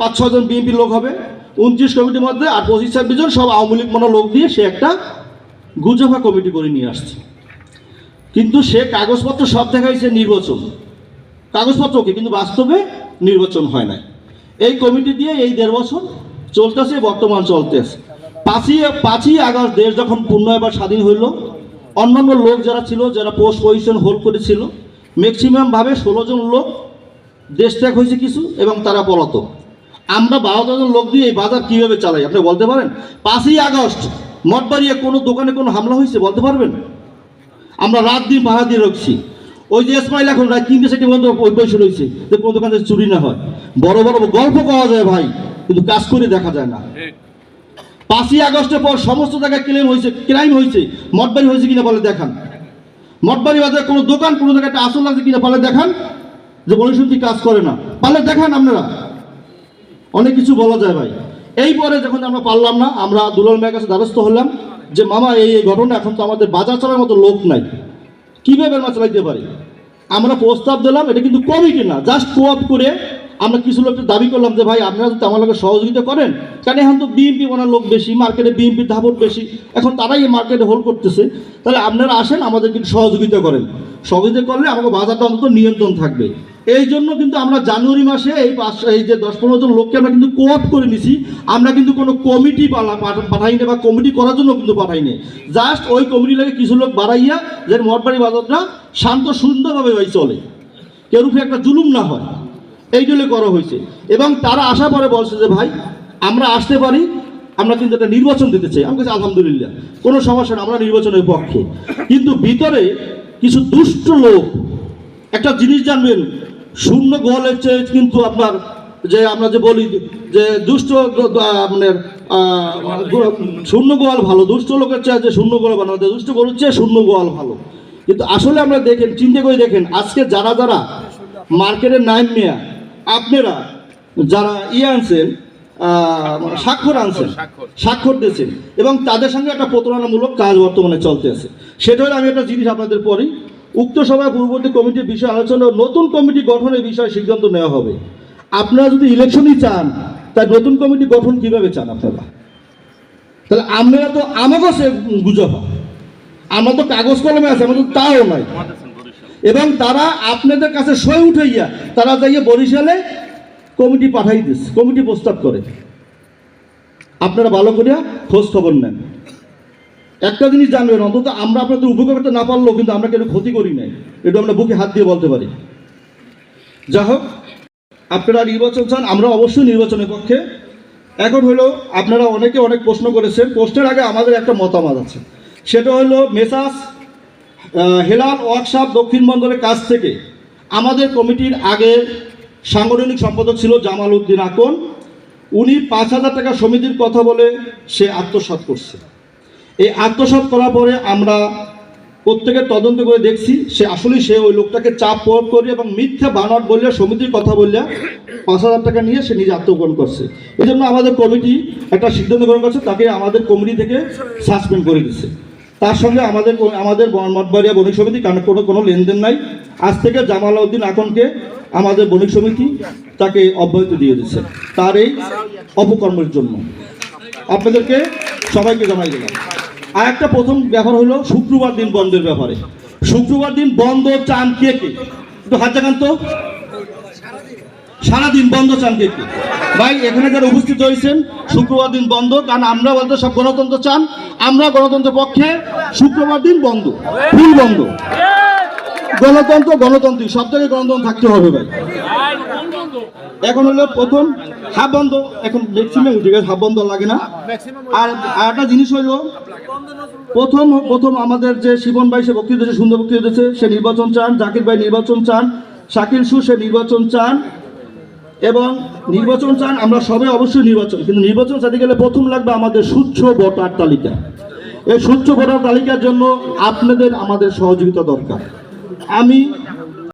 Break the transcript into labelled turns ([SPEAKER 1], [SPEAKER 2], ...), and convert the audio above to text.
[SPEAKER 1] পাঁচ ছজন বিএনপি লোক হবে, উনত্রিশ কমিটির মধ্যে আর পঁচিশ ছাব্বিশ জন সব আওয়ামী লীগ মনে লোক দিয়ে সে একটা গুজফা কমিটি করে নিয়ে আসছে। কিন্তু সে কাগজপত্র সব দেখাইছে নির্বাচন। কাগজপত্র ওকে কিন্তু বাস্তবে নির্বাচন হয় নাই। এই কমিটি দিয়ে এই দেড় বছর চলতেছে, বর্তমান চলতেছে। পাঁচই পাঁচই আগস্ট দেশ যখন পূর্ণ এবার স্বাধীন হইল, অন্যান্য লোক যারা ছিল, যারা পোস্ট পজিশন হোল্ড করেছিল ম্যাক্সিমাম ভাবে ষোলো জন লোক দেশ ত্যাগ হয়েছে কিছু এবং তারা পলাতক। আমরা বারো জন লোক দিয়ে এই বাজার কীভাবে চালাই? আপনি বলতে পারেন? পাঁচই আগস্ট মঠবাড়িয়া কোনো দোকানে কোনো হামলা হয়েছে বলতে পারবেন? আমরা রাত দিন ভাড়া দিয়ে রাখছি ওই যে ইসমাইল এখন রাত তিনটে সেটি বন্ধ ওই বসে রয়েছে যে কোনো দোকানে চুরি না হয়। বড় বড় গল্প পাওয়া যায় ভাই কিন্তু কাজ করে দেখা যায় না। পাঁচই আগস্টের পর সমস্ত জায়গায় ক্লেম হয়েছে ক্রাইম হয়েছে। মঠবাড়ি হয়েছে কিনা বলে দেখান। মঠবাড়ি বাজারে কোনো দোকান কোনো জায়গায় একটা আসল আছে কিনা বলে দেখান। যে বনশুদ্ধি কাজ করে না। পারলে দেখান আপনারা। অনেক কিছু বলা যায় ভাই। এই পরে যখন আমরা পারলাম না, আমরা দুলাল মেয়ের কাছে দ্বারস্থ হলাম যে, মামা, এই এই ঘটনা এখন তো আমাদের বাজার চলার মতো লোক নাই। কীভাবে আমরা চালাইতে পারি? আমরা প্রস্তাব দিলাম, এটা কিন্তু কমিটি না জাস্ট কোঅপ করে আমরা কিছু লোককে দাবি করলাম যে, ভাই, আপনারা যদি আমার সহযোগিতা করেন, কারণ এখন তো বিএনপি বানার লোক বেশি মার্কেটে বিএনপির ধাপট বেশি, এখন তারাই এই মার্কেটে হোল্ড করতেছে। তাহলে আপনারা আসেন, আমাদের কিন্তু সহযোগিতা করেন। সহযোগিতা করলে আমাকে বাজারটা অন্তত নিয়ন্ত্রণ থাকবে। এই জন্য কিন্তু আমরা জানুয়ারি মাসে এই এই যে দশ পনেরো জন লোককে আমরা কিন্তু কোঅপ করে নিছি। আমরা কিন্তু কোনো কমিটি পাঠাই না বা কমিটি করার জন্য কিন্তু পাঠাই না। জাস্ট ওই কমিটি লাগে কিছু লোক বাড়াইয়া যে মঠবাড়ি বাজারটা শান্ত, সুন্দরভাবে ভাই চলে। উপরে একটা জুলুম না হয়। এই জন্য করা হয়েছে। এবং তারা আসা পরে বলছে যে, ভাই, আমরা আসতে পারি। আমরা কিন্তু একটা নির্বাচন দিতে চাই। আমি আলহামদুলিল্লাহ। কোনো সমস্যা না, আমরা নির্বাচনের পক্ষে। কিন্তু ভিতরে কিছু দুষ্ট লোক, একটা জিনিস জানবেন শূন্য গোয়ালের চেয়ে কিন্তু আপনার যে আমরা যে বলি যে দুষ্ট আপনার শূন্য গোয়াল ভালো দুষ্ট লোকের চেয়ে যে শূন্য গোয়াল যায়, দুষ্ট গরুর চেয়ে শূন্য গোয়াল ভালো। কিন্তু আসলে আমরা দেখেন চিন্তা করে দেখেন আজকে যারা যারা মার্কেটের নাইম মেয়া আপনারা যারা ইয়ে আনছেন স্বাক্ষর আনছেন স্বাক্ষর দিয়েছেন এবং তাদের সঙ্গে একটা প্রতারণামূলক কাজ বর্তমানে চলতে আছে। সেটা হলে আমি একটা জিনিস আপনাদের পড়ি উক্ত সভায় পূর্ববর্তী কমিটির বিষয়ে আলোচনা নতুন কমিটি গঠনের বিষয়ে সিদ্ধান্ত নেওয়া হবে। আপনারা যদি ইলেকশনই চান, তাই নতুন কমিটি গঠন কীভাবে চান আপনারা? তাহলে আপনারা তো আমাকেও সে গুজব। আমার তো কাগজ কলমে আছে, আমার তো তাও নাই এবং তারা আপনাদের কাছে সই উঠাইয়া, তারা যাইয়া বরিশালে কমিটি পাঠাই দিস কমিটি প্রস্তাব করে। আপনারা ভালো করিয়া খোঁজ খবর নেন। একটা জিনিস জানবেন, অন্তত আমরা আপনাদের উপকার না পারলেও কিন্তু আমরা কেন ক্ষতি করি নাই। এটা আমরা বুকে হাত দিয়ে বলতে পারি। যা হোক, আপনারা নির্বাচন চান, আমরা অবশ্যই নির্বাচনের পক্ষে। এখন হলো, আপনারা অনেকে অনেক প্রশ্ন করেছেন, প্রশ্নের আগে আমাদের একটা মতামত আছে। সেটা হলো, মেসাস হেলাল ওয়ার্কশপ দক্ষিণ বন্দরের কাছ থেকে আমাদের কমিটির আগে সাংগঠনিক সম্পাদক ছিল জামাল উদ্দিন আকন। উনি পাঁচ হাজার টাকা সমিতির কথা বলে সে আত্মসাৎ করছে। এই আত্মসাৎ করার পরে আমরা প্রত্যেকের তদন্ত করে দেখছি, সে আসলেই সে ওই লোকটাকে চাপ প্রয়োগ করে এবং মিথ্যা বানট বললে, সমিতির কথা বললে পাঁচ হাজার টাকা নিয়ে সে নিজে আত্মগ্রহণ করছে। এই জন্য আমাদের কমিটি একটা সিদ্ধান্ত গ্রহণ করছে, তাকে আমাদের কমিটি থেকে সাসপেন্ড করে দিচ্ছে তার সঙ্গে আমাদের আমাদের মঠবাড়িয়া বণিক সমিতি কারণ কোনো কোনো লেনদেন নাই। আজ থেকে জামাল উদ্দিন আকনকে আমাদের বণিক সমিতি তাকে অব্যাহতি দিয়ে দিচ্ছে তার এই অপকর্মের জন্য। আপনাদেরকে সবাইকে জানাই দিলাম। আর একটা প্রথম ব্যাপার হলো শুক্রবার দিন বন্ধের ব্যাপারে। শুক্রবার দিন বন্ধ চান কে কে? একটু হাত জাগান তো। সারাদিন বন্ধ চান কে কে? ভাই এখানে যারা উপস্থিত হয়েছেন শুক্রবার দিন বন্ধ কারণ আমরা বলতে সব গণতন্ত্র চান আমরা গণতন্ত্রের পক্ষে শুক্রবার দিন বন্ধ ফুল বন্ধ। গণতন্ত্র গণতন্ত্রী সব জায়গায় গণতন্ত্র থাকতে হবে ভাই। এখন হলো প্রথম, হাফ বন্ধ, এখন ম্যাক্সিমাম উঠে গেছে হাফ বন্ধ লাগে না। আর একটা জিনিস হইল প্রথম প্রথম আমাদের যে শিবন ভাই, সে বক্তৃতা দিয়েছে, সুন্দর বক্তৃতা দিয়েছে, সে নির্বাচন চান, জাকির ভাই নির্বাচন চান, শাকিল সু, সে নির্বাচন চান, এবং নির্বাচন চান, আমরা সবাই অবশ্যই নির্বাচন, কিন্তু নির্বাচন চাইতে গেলে প্রথম লাগবে আমাদের স্বচ্ছ ভোটার তালিকা। এই স্বচ্ছ ভোটার তালিকার জন্য আপনাদের, আমাদের সহযোগিতা দরকার। আমি